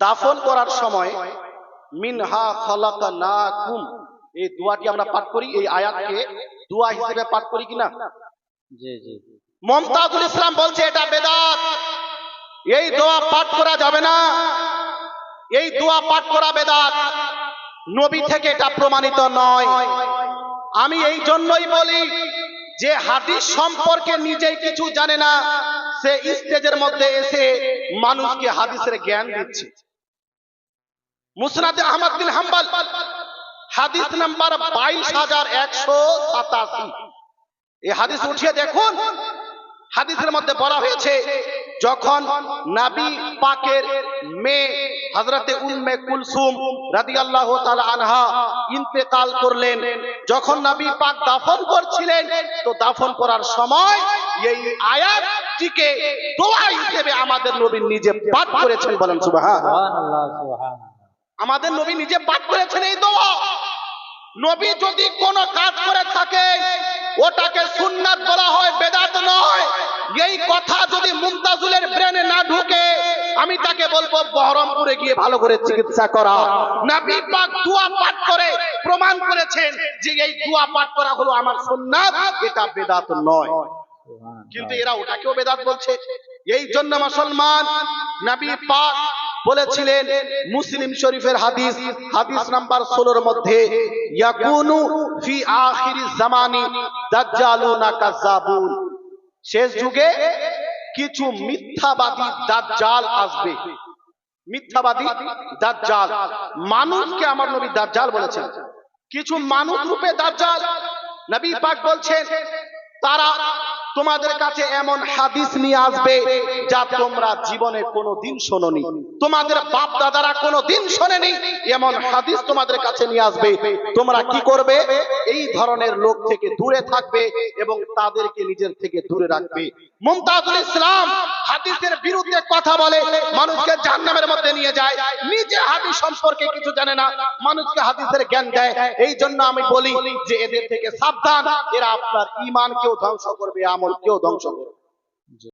দাফন করার সময় মিনহা খলাকা না কুম এই দোয়াটি আমরা পাঠ করি এই আয়াতকে দোয়া হিসেবে পাঠ করি কিনা? জি জি। মমতাজুল ইসলাম বলছে এটা বেদাত। এই দোয়া পাঠ করা যাবে না। এই দোয়া পাঠ করা বেদাত। নবী থেকে এটা প্রমাণিত নয়। আমি এই জন্যই বলি যে হাদিস সম্পর্কে নিজেই কিছু জানে না সে স্টেজের মধ্যে এসে মানুষকে হাদিসের জ্ঞান দিচ্ছে। মুসনাদে আহমদ বিন হাম্বল। হাদিস নাম্বার বাইশ হাজার একশো সাতাশি। এই হাদিস উঠিয়ে দেখুন। হাদিসের মধ্যে বলা হয়েছে, যখন নাবি পাকের মেয়ে হযরতে উম্মে কুলসুম রাদিয়াল্লাহু তাআলা আনহা ইন্তেকাল করলেন, যখন নবী পাক দাফন করছিলেন, তো দাফন করার সময় এই আয়াতটিকে দোয়া হিসেবে আমাদের নবী নিজে পাঠ করেছেন বলেন সুবহান সুবহানাল্লাহ সুবহানাল্লাহ। আমাদের নবী নিজে পাঠ করেছেন এই দোয়া। নবী যদি কোন কাজ করে থাকে, ওটাকে সুন্নাত বলা হয় বেদাত নয়। এই কথা যদি মুমতাজুলের ব্রেনে না ঢুকে, আমি তাকে বলব, বহরমপুরে গিয়ে ভালো করে চিকিৎসা করা। নবী পাক দোয়া পাঠ করে প্রমাণ করেছেন যে এই দোয়া পাঠ করা হলো আমার সুন্নাত, এটা বেদাত নয়। কিন্তু এরা ওটাকেও বেদাত বলছে। এই জন্য মুসলমান, নবী পাক বলেছিলেন, মুসলিম শরীফের হাদিস হাদিস নাম্বার 16 এর মধ্যে শেষ যুগে কিছু মিথ্যাবাদী দাজ্জাল আসবে। মিথ্যাবাদী দাজ্জাল। মানুষকে আমার নবী দাজ্জাল বলেছেন। কিছু মানুষ রূপে দাজ্জাল। নবী পাক বলছেন, তারা তোমাদের কাছে এমন হাদিস নিয়ে আসবে যা তোমরা জীবনে কোনো দিন শোনোনি। তোমাদের বাপ দাদারা কোনো দিন শোনেনি। এমন হাদিস তোমাদের কাছে নিয়ে আসবে। তোমরা কি করবে? এই ধরনের লোক থেকে দূরে থাকবে এবং তাদেরকে নিজের থেকে দূরে রাখবে। মুমতাজুল ইসলাম হাদিসের বিরুদ্ধে কথা বলে মানুষকে জাহান্নামের মধ্যে নিয়ে যায়। নিজে হাদিস সম্পর্কে কিছু জানে না। মানুষকে হাদিসের জ্ঞান দেয়। এই জন্য আমি বলি যে এদের থেকে সাবধান। এরা আপনার ইমানকেও ধ্বংস করবে। আমলকেও ধ্বংস করবে